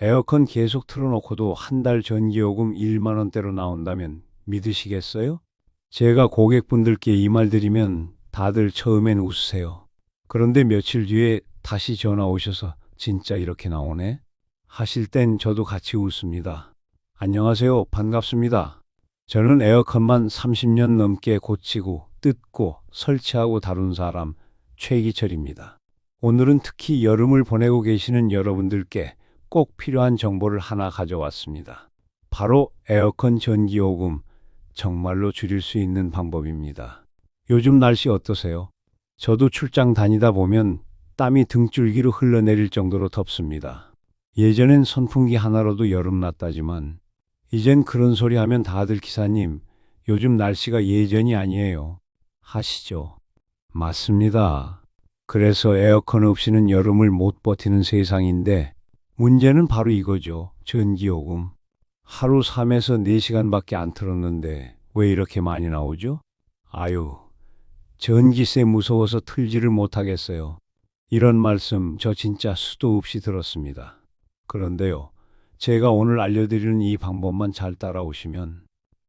에어컨 계속 틀어놓고도 한 달 전기요금 1만 원대로 나온다면 믿으시겠어요? 제가 고객분들께 이 말 드리면 다들 처음엔 웃으세요. 그런데 며칠 뒤에 다시 전화 오셔서 진짜 이렇게 나오네? 하실 땐 저도 같이 웃습니다. 안녕하세요. 반갑습니다. 저는 에어컨만 30년 넘게 고치고 뜯고 설치하고 다룬 사람 최기철입니다. 오늘은 특히 여름을 보내고 계시는 여러분들께 꼭 필요한 정보를 하나 가져왔습니다. 바로 에어컨 전기요금 정말로 줄일 수 있는 방법입니다. 요즘 날씨 어떠세요? 저도 출장 다니다 보면 땀이 등줄기로 흘러내릴 정도로 덥습니다. 예전엔 선풍기 하나로도 여름 났다지만 이젠 그런 소리 하면 다들 기사님 요즘 날씨가 예전이 아니에요. 하시죠. 맞습니다. 그래서 에어컨 없이는 여름을 못 버티는 세상인데 문제는 바로 이거죠. 전기요금. 하루 3에서 4시간밖에 안 틀었는데 왜 이렇게 많이 나오죠? 아유, 전기세 무서워서 틀지를 못하겠어요. 이런 말씀 저 진짜 수도 없이 들었습니다. 그런데요, 제가 오늘 알려드리는 이 방법만 잘 따라오시면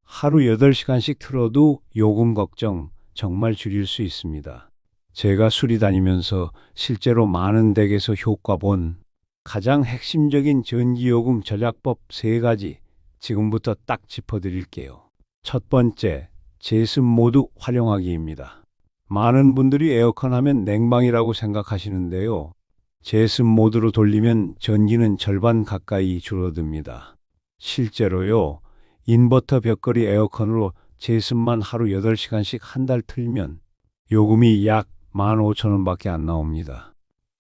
하루 8시간씩 틀어도 요금 걱정 정말 줄일 수 있습니다. 제가 수리 다니면서 실제로 많은 댁에서 효과 본 가장 핵심적인 전기요금 절약법 세 가지 지금부터 딱 짚어드릴게요. 첫 번째, 제습 모드 활용하기입니다. 많은 분들이 에어컨 하면 냉방이라고 생각하시는데요. 제습 모드로 돌리면 전기는 절반 가까이 줄어듭니다. 실제로요, 인버터 벽걸이 에어컨으로 제습만 하루 8시간씩 한 달 틀면 요금이 약 15,000원밖에 안 나옵니다.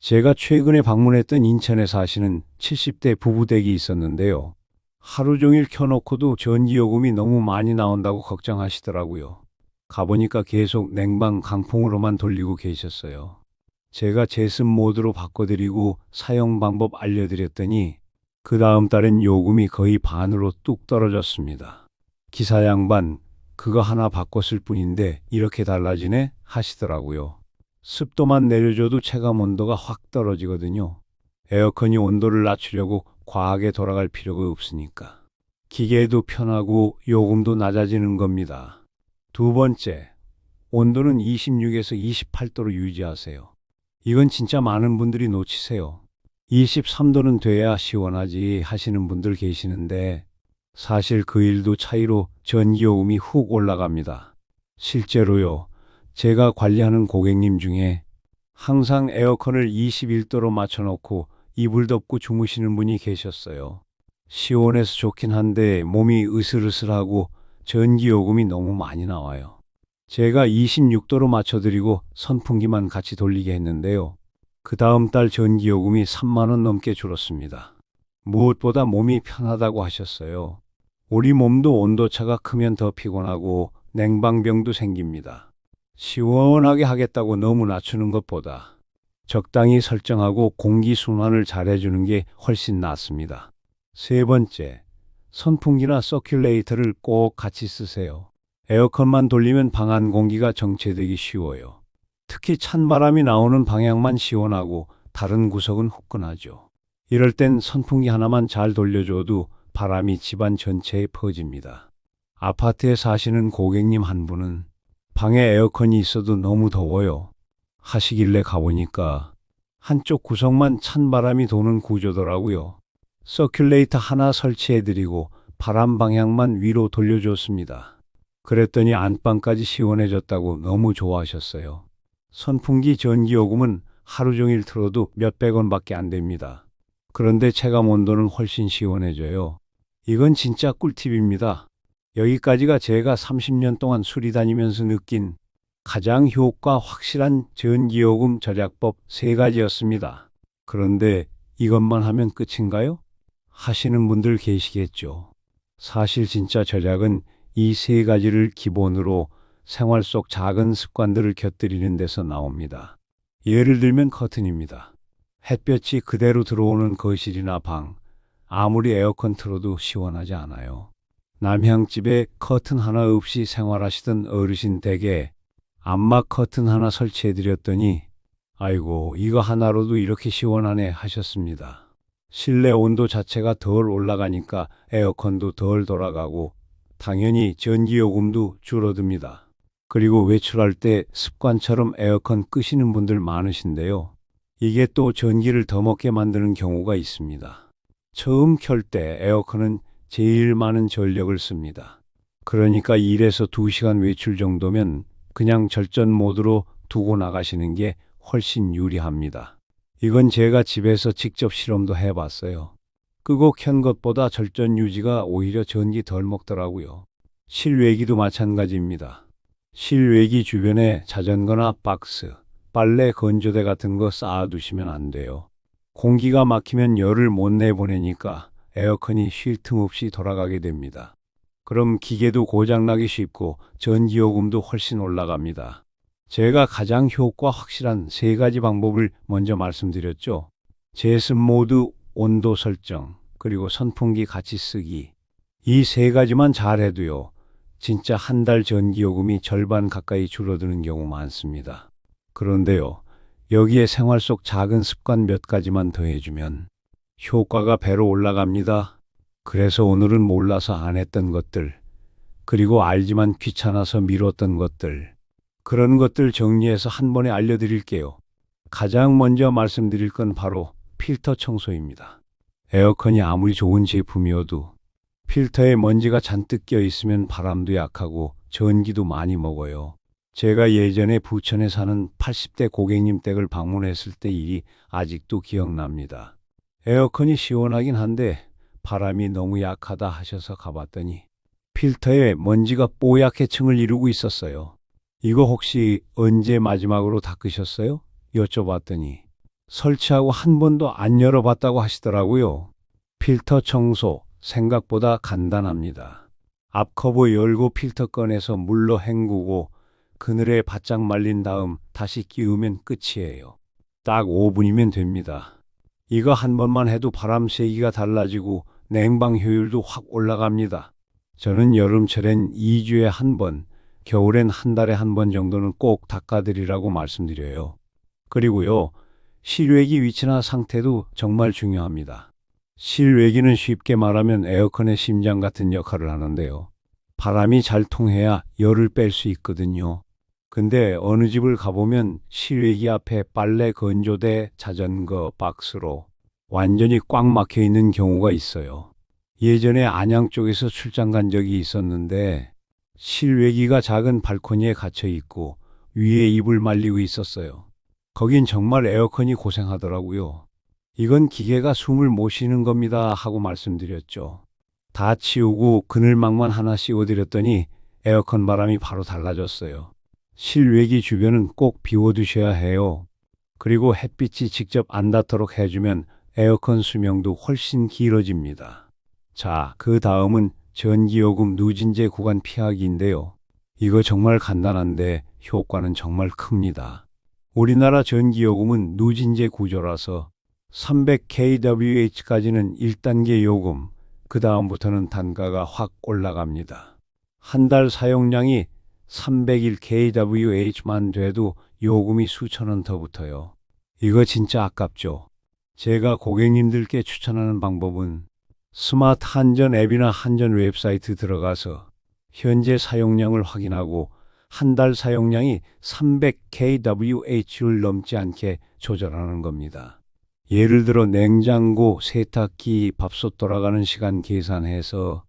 제가 최근에 방문했던 인천에 사시는 70대 부부댁이 있었는데요. 하루 종일 켜놓고도 전기요금이 너무 많이 나온다고 걱정하시더라고요. 가보니까 계속 냉방 강풍으로만 돌리고 계셨어요. 제가 제습 모드로 바꿔드리고 사용 방법 알려드렸더니 그 다음 달엔 요금이 거의 반으로 뚝 떨어졌습니다. 기사 양반, 그거 하나 바꿨을 뿐인데 이렇게 달라지네? 하시더라고요. 습도만 내려줘도 체감 온도가 확 떨어지거든요. 에어컨이 온도를 낮추려고 과하게 돌아갈 필요가 없으니까. 기계도 편하고 요금도 낮아지는 겁니다. 두 번째, 온도는 26에서 28도로 유지하세요. 이건 진짜 많은 분들이 놓치세요. 23도는 돼야 시원하지 하시는 분들 계시는데 사실 그 일도 차이로 전기요금이 훅 올라갑니다. 실제로요. 제가 관리하는 고객님 중에 항상 에어컨을 21도로 맞춰놓고 이불 덮고 주무시는 분이 계셨어요. 시원해서 좋긴 한데 몸이 으슬으슬하고 전기요금이 너무 많이 나와요. 제가 26도로 맞춰드리고 선풍기만 같이 돌리게 했는데요. 그 다음 달 전기요금이 3만원 넘게 줄었습니다. 무엇보다 몸이 편하다고 하셨어요. 우리 몸도 온도차가 크면 더 피곤하고 냉방병도 생깁니다. 시원하게 하겠다고 너무 낮추는 것보다 적당히 설정하고 공기순환을 잘해주는 게 훨씬 낫습니다. 세 번째, 선풍기나 서큘레이터를 꼭 같이 쓰세요. 에어컨만 돌리면 방 안 공기가 정체되기 쉬워요. 특히 찬바람이 나오는 방향만 시원하고 다른 구석은 후끈하죠. 이럴 땐 선풍기 하나만 잘 돌려줘도 바람이 집안 전체에 퍼집니다. 아파트에 사시는 고객님 한 분은 방에 에어컨이 있어도 너무 더워요. 하시길래 가보니까 한쪽 구석만 찬 바람이 도는 구조더라고요. 서큘레이터 하나 설치해드리고 바람 방향만 위로 돌려줬습니다. 그랬더니 안방까지 시원해졌다고 너무 좋아하셨어요. 선풍기 전기요금은 하루 종일 틀어도 몇백 원밖에 안 됩니다. 그런데 체감 온도는 훨씬 시원해져요. 이건 진짜 꿀팁입니다. 여기까지가 제가 30년 동안 수리 다니면서 느낀 가장 효과 확실한 전기요금 절약법 세 가지였습니다. 그런데 이것만 하면 끝인가요? 하시는 분들 계시겠죠. 사실 진짜 절약은 이 세 가지를 기본으로 생활 속 작은 습관들을 곁들이는 데서 나옵니다. 예를 들면 커튼입니다. 햇볕이 그대로 들어오는 거실이나 방, 아무리 에어컨 틀어도 시원하지 않아요. 남향집에 커튼 하나 없이 생활하시던 어르신 댁에 암막 커튼 하나 설치해 드렸더니 아이고 이거 하나로도 이렇게 시원하네 하셨습니다. 실내 온도 자체가 덜 올라가니까 에어컨도 덜 돌아가고 당연히 전기요금도 줄어듭니다. 그리고 외출할 때 습관처럼 에어컨 끄시는 분들 많으신데요. 이게 또 전기를 더 먹게 만드는 경우가 있습니다. 처음 켤 때 에어컨은 제일 많은 전력을 씁니다. 그러니까 1에서 2시간 외출 정도면 그냥 절전 모드로 두고 나가시는 게 훨씬 유리합니다. 이건 제가 집에서 직접 실험도 해봤어요. 끄고 켠 것보다 절전 유지가 오히려 전기 덜 먹더라고요. 실외기도 마찬가지입니다. 실외기 주변에 자전거나 박스, 빨래 건조대 같은 거 쌓아두시면 안 돼요. 공기가 막히면 열을 못 내보내니까 에어컨이 쉴 틈 없이 돌아가게 됩니다. 그럼 기계도 고장나기 쉽고 전기요금도 훨씬 올라갑니다. 제가 가장 효과 확실한 세 가지 방법을 먼저 말씀드렸죠. 제습 모드 온도 설정, 그리고 선풍기 같이 쓰기. 이 세 가지만 잘해도요. 진짜 한 달 전기요금이 절반 가까이 줄어드는 경우 많습니다. 그런데요. 여기에 생활 속 작은 습관 몇 가지만 더해주면 효과가 배로 올라갑니다. 그래서 오늘은 몰라서 안 했던 것들, 그리고 알지만 귀찮아서 미뤘던 것들, 그런 것들 정리해서 한 번에 알려드릴게요. 가장 먼저 말씀드릴 건 바로 필터 청소입니다. 에어컨이 아무리 좋은 제품이어도 필터에 먼지가 잔뜩 껴 있으면 바람도 약하고 전기도 많이 먹어요. 제가 예전에 부천에 사는 80대 고객님 댁을 방문했을 때 일이 아직도 기억납니다. 에어컨이 시원하긴 한데 바람이 너무 약하다 하셔서 가봤더니 필터에 먼지가 뽀얗게 층을 이루고 있었어요. 이거 혹시 언제 마지막으로 닦으셨어요? 여쭤봤더니 설치하고 한 번도 안 열어봤다고 하시더라고요. 필터 청소 생각보다 간단합니다. 앞커버 열고 필터 꺼내서 물로 헹구고 그늘에 바짝 말린 다음 다시 끼우면 끝이에요. 딱 5분이면 됩니다. 이거 한 번만 해도 바람 세기가 달라지고 냉방 효율도 확 올라갑니다. 저는 여름철엔 2주에 한 번, 겨울엔 한 달에 한 번 정도는 꼭 닦아드리라고 말씀드려요. 그리고요, 실외기 위치나 상태도 정말 중요합니다. 실외기는 쉽게 말하면 에어컨의 심장 같은 역할을 하는데요. 바람이 잘 통해야 열을 뺄 수 있거든요. 근데 어느 집을 가보면 실외기 앞에 빨래 건조대, 자전거, 박스로 완전히 꽉 막혀 있는 경우가 있어요. 예전에 안양 쪽에서 출장 간 적이 있었는데 실외기가 작은 발코니에 갇혀 있고 위에 이불 말리고 있었어요. 거긴 정말 에어컨이 고생하더라고요. 이건 기계가 숨을 못 쉬는 겁니다 하고 말씀드렸죠. 다 치우고 그늘막만 하나 씌워드렸더니 에어컨 바람이 바로 달라졌어요. 실외기 주변은 꼭 비워두셔야 해요. 그리고 햇빛이 직접 안 닿도록 해주면 에어컨 수명도 훨씬 길어집니다. 자, 그 다음은 전기요금 누진제 구간 피하기인데요. 이거 정말 간단한데 효과는 정말 큽니다. 우리나라 전기요금은 누진제 구조라서 300kWh까지는 1단계 요금, 그 다음부터는 단가가 확 올라갑니다. 한 달 사용량이 301kWh만 돼도 요금이 수천 원 더 붙어요. 이거 진짜 아깝죠? 제가 고객님들께 추천하는 방법은 스마트 한전 앱이나 한전 웹사이트 들어가서 현재 사용량을 확인하고 한 달 사용량이 300kWh를 넘지 않게 조절하는 겁니다. 예를 들어 냉장고, 세탁기, 밥솥 돌아가는 시간 계산해서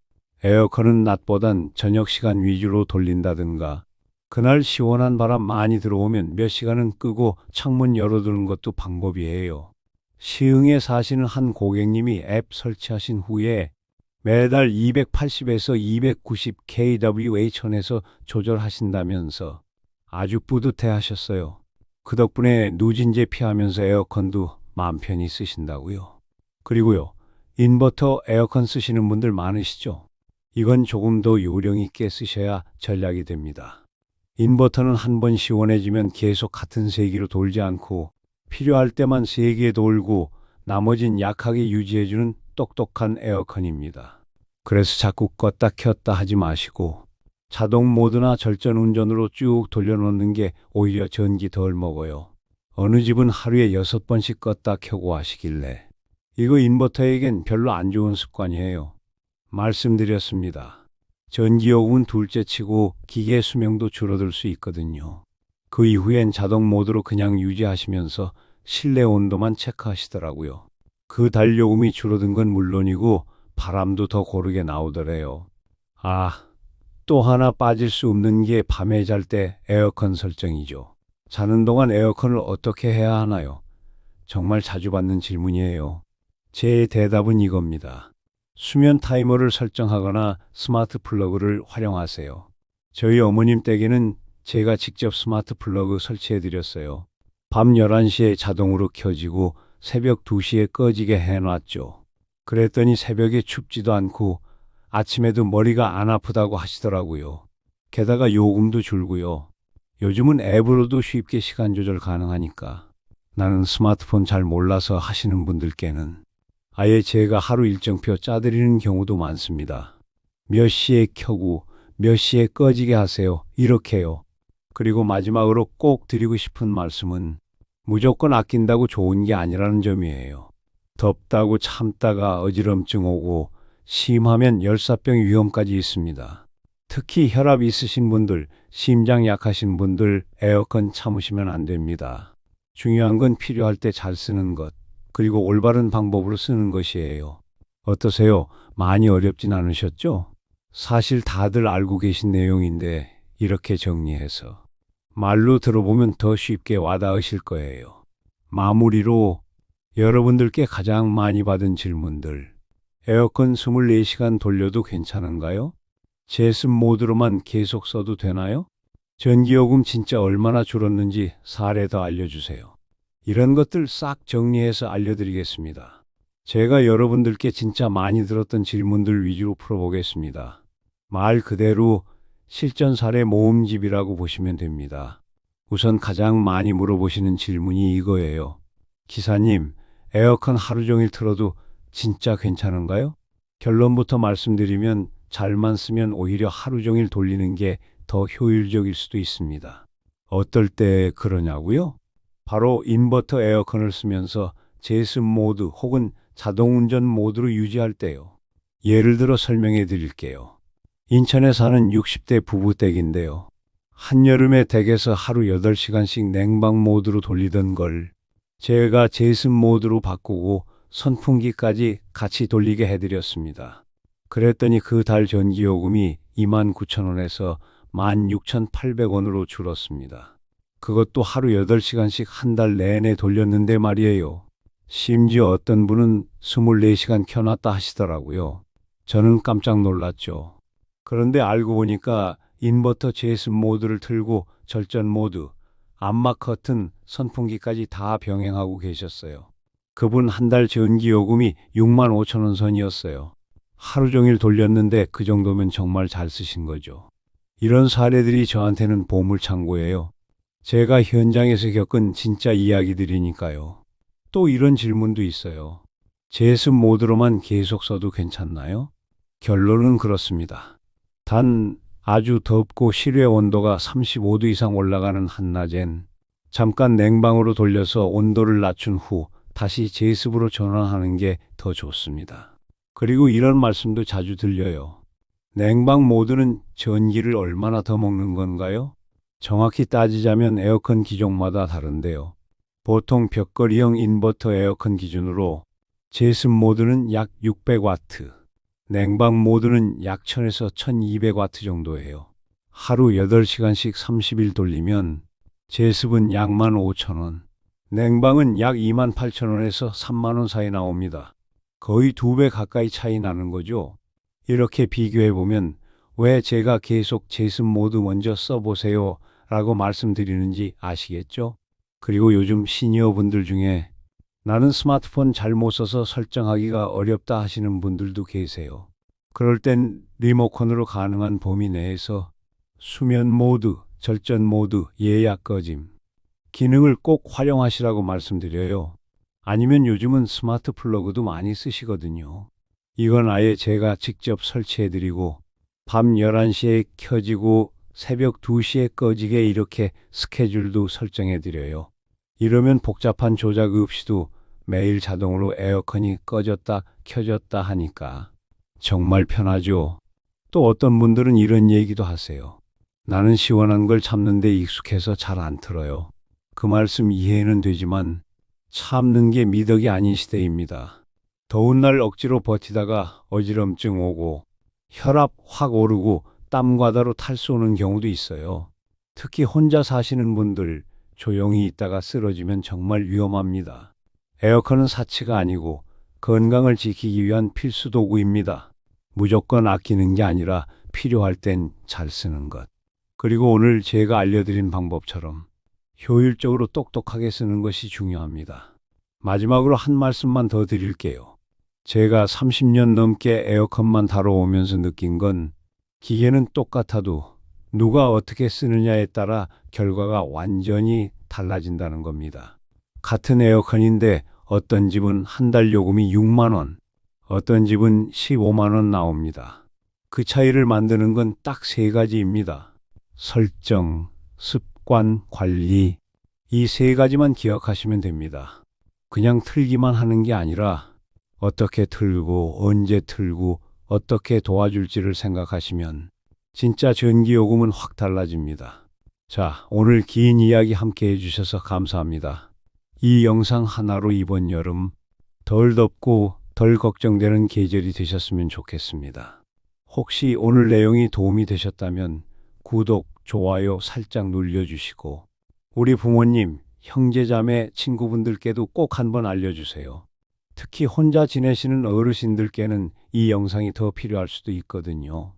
에어컨은 낮보단 저녁 시간 위주로 돌린다든가 그날 시원한 바람 많이 들어오면 몇 시간은 끄고 창문 열어두는 것도 방법이에요. 시흥에 사시는 한 고객님이 앱 설치하신 후에 매달 280에서 290 kWh 선에서 조절하신다면서 아주 뿌듯해 하셨어요. 그 덕분에 누진제 피하면서 에어컨도 마음 편히 쓰신다고요. 그리고요, 인버터 에어컨 쓰시는 분들 많으시죠? 이건 조금 더 요령 있게 쓰셔야 전략이 됩니다. 인버터는 한 번 시원해지면 계속 같은 세기로 돌지 않고 필요할 때만 세게 돌고 나머진 약하게 유지해주는 똑똑한 에어컨입니다. 그래서 자꾸 껐다 켰다 하지 마시고 자동 모드나 절전 운전으로 쭉 돌려놓는 게 오히려 전기 덜 먹어요. 어느 집은 하루에 여섯 번씩 껐다 켜고 하시길래 이거 인버터에겐 별로 안 좋은 습관이에요. 말씀드렸습니다. 전기요금은 둘째 치고 기계 수명도 줄어들 수 있거든요. 그 이후엔 자동 모드로 그냥 유지하시면서 실내 온도만 체크하시더라고요. 그 달 요금이 줄어든 건 물론이고 바람도 더 고르게 나오더래요. 아, 또 하나 빠질 수 없는 게 밤에 잘 때 에어컨 설정이죠. 자는 동안 에어컨을 어떻게 해야 하나요? 정말 자주 받는 질문이에요. 제 대답은 이겁니다. 수면 타이머를 설정하거나 스마트 플러그를 활용하세요. 저희 어머님 댁에는 제가 직접 스마트 플러그 설치해 드렸어요. 밤 11시에 자동으로 켜지고 새벽 2시에 꺼지게 해놨죠. 그랬더니 새벽에 춥지도 않고 아침에도 머리가 안 아프다고 하시더라고요. 게다가 요금도 줄고요. 요즘은 앱으로도 쉽게 시간 조절 가능하니까. 나는 스마트폰 잘 몰라서 하시는 분들께는 아예 제가 하루 일정표 짜드리는 경우도 많습니다. 몇 시에 켜고 몇 시에 꺼지게 하세요. 이렇게요. 그리고 마지막으로 꼭 드리고 싶은 말씀은 무조건 아낀다고 좋은 게 아니라는 점이에요. 덥다고 참다가 어지럼증 오고 심하면 열사병 위험까지 있습니다. 특히 혈압 있으신 분들, 심장 약하신 분들 에어컨 참으시면 안 됩니다. 중요한 건 필요할 때 잘 쓰는 것, 그리고 올바른 방법으로 쓰는 것이에요. 어떠세요? 많이 어렵진 않으셨죠? 사실 다들 알고 계신 내용인데 이렇게 정리해서 말로 들어보면 더 쉽게 와닿으실 거예요. 마무리로 여러분들께 가장 많이 받은 질문들. 에어컨 24시간 돌려도 괜찮은가요? 제습 모드로만 계속 써도 되나요? 전기요금 진짜 얼마나 줄었는지 사례 더 알려주세요. 이런 것들 싹 정리해서 알려드리겠습니다. 제가 여러분들께 진짜 많이 들었던 질문들 위주로 풀어보겠습니다. 말 그대로 실전 사례 모음집이라고 보시면 됩니다. 우선 가장 많이 물어보시는 질문이 이거예요. 기사님, 에어컨 하루 종일 틀어도 진짜 괜찮은가요? 결론부터 말씀드리면 잘만 쓰면 오히려 하루 종일 돌리는 게 더 효율적일 수도 있습니다. 어떨 때 그러냐고요? 바로 인버터 에어컨을 쓰면서 제습 모드 혹은 자동 운전 모드로 유지할 때요. 예를 들어 설명해 드릴게요. 인천에 사는 60대 부부 댁인데요. 한여름에 댁에서 하루 8시간씩 냉방 모드로 돌리던 걸 제가 제습 모드로 바꾸고 선풍기까지 같이 돌리게 해드렸습니다. 그랬더니 그 달 전기요금이 29,000원에서 16,800원으로 줄었습니다. 그것도 하루 8시간씩 한 달 내내 돌렸는데 말이에요. 심지어 어떤 분은 24시간 켜놨다 하시더라고요. 저는 깜짝 놀랐죠. 그런데 알고 보니까 인버터 제습 모드를 틀고 절전 모드, 암막 커튼, 선풍기까지 다 병행하고 계셨어요. 그분 한 달 전기 요금이 6만 5천 원 선이었어요. 하루 종일 돌렸는데 그 정도면 정말 잘 쓰신 거죠. 이런 사례들이 저한테는 보물창고예요. 제가 현장에서 겪은 진짜 이야기들이니까요. 또 이런 질문도 있어요. 제습 모드로만 계속 써도 괜찮나요? 결론은 그렇습니다. 단 아주 덥고 실외 온도가 35도 이상 올라가는 한낮엔 잠깐 냉방으로 돌려서 온도를 낮춘 후 다시 제습으로 전환하는 게 더 좋습니다. 그리고 이런 말씀도 자주 들려요. 냉방 모드는 전기를 얼마나 더 먹는 건가요? 정확히 따지자면 에어컨 기종마다 다른데요. 보통 벽걸이형 인버터 에어컨 기준으로 제습 모드는 약 600와트, 냉방 모드는 약 1000에서 1200와트 정도예요. 하루 8시간씩 30일 돌리면 제습은 약 15,000원, 냉방은 약 28,000원에서 3만원 사이 나옵니다. 거의 두 배 가까이 차이 나는 거죠. 이렇게 비교해보면 왜 제가 계속 제습 모드 먼저 써보세요 라고 말씀드리는지 아시겠죠? 그리고 요즘 시니어분들 중에 나는 스마트폰 잘못 써서 설정하기가 어렵다 하시는 분들도 계세요. 그럴 땐 리모컨으로 가능한 범위 내에서 수면 모드, 절전 모드, 예약 꺼짐 기능을 꼭 활용하시라고 말씀드려요. 아니면 요즘은 스마트 플러그도 많이 쓰시거든요. 이건 아예 제가 직접 설치해드리고 밤 11시에 켜지고 새벽 2시에 꺼지게 이렇게 스케줄도 설정해 드려요. 이러면 복잡한 조작 없이도 매일 자동으로 에어컨이 꺼졌다 켜졌다 하니까 정말 편하죠. 또 어떤 분들은 이런 얘기도 하세요. 나는 시원한 걸 참는데 익숙해서 잘 안 틀어요. 그 말씀 이해는 되지만 참는 게 미덕이 아닌 시대입니다. 더운 날 억지로 버티다가 어지럼증 오고 혈압 확 오르고 땀과다로 탈수 오는 경우도 있어요. 특히 혼자 사시는 분들 조용히 있다가 쓰러지면 정말 위험합니다. 에어컨은 사치가 아니고 건강을 지키기 위한 필수 도구입니다. 무조건 아끼는 게 아니라 필요할 땐 잘 쓰는 것. 그리고 오늘 제가 알려드린 방법처럼 효율적으로 똑똑하게 쓰는 것이 중요합니다. 마지막으로 한 말씀만 더 드릴게요. 제가 30년 넘게 에어컨만 다뤄오면서 느낀 건 기계는 똑같아도 누가 어떻게 쓰느냐에 따라 결과가 완전히 달라진다는 겁니다. 같은 에어컨인데 어떤 집은 한 달 요금이 6만 원, 어떤 집은 15만 원 나옵니다. 그 차이를 만드는 건 딱 세 가지입니다. 설정, 습관, 관리. 이 세 가지만 기억하시면 됩니다. 그냥 틀기만 하는 게 아니라 어떻게 틀고 언제 틀고 어떻게 도와줄지를 생각하시면 진짜 전기요금은 확 달라집니다. 자, 오늘 긴 이야기 함께 해주셔서 감사합니다. 이 영상 하나로 이번 여름 덜 덥고 덜 걱정되는 계절이 되셨으면 좋겠습니다. 혹시 오늘 내용이 도움이 되셨다면 구독, 좋아요 살짝 눌러주시고 우리 부모님, 형제자매, 친구분들께도 꼭 한번 알려주세요. 특히 혼자 지내시는 어르신들께는 이 영상이 더 필요할 수도 있거든요.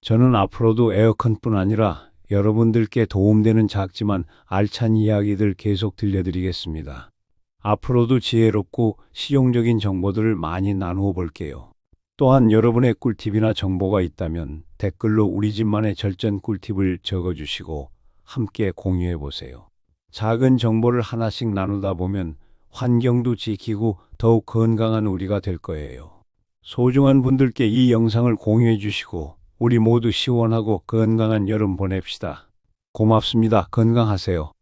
저는 앞으로도 에어컨뿐 아니라 여러분들께 도움되는 작지만 알찬 이야기들 계속 들려드리겠습니다. 앞으로도 지혜롭고 실용적인 정보들을 많이 나누어 볼게요. 또한 여러분의 꿀팁이나 정보가 있다면 댓글로 우리 집만의 절전 꿀팁을 적어주시고 함께 공유해 보세요. 작은 정보를 하나씩 나누다 보면 환경도 지키고 더욱 건강한 우리가 될 거예요. 소중한 분들께 이 영상을 공유해 주시고 우리 모두 시원하고 건강한 여름 보냅시다. 고맙습니다. 건강하세요.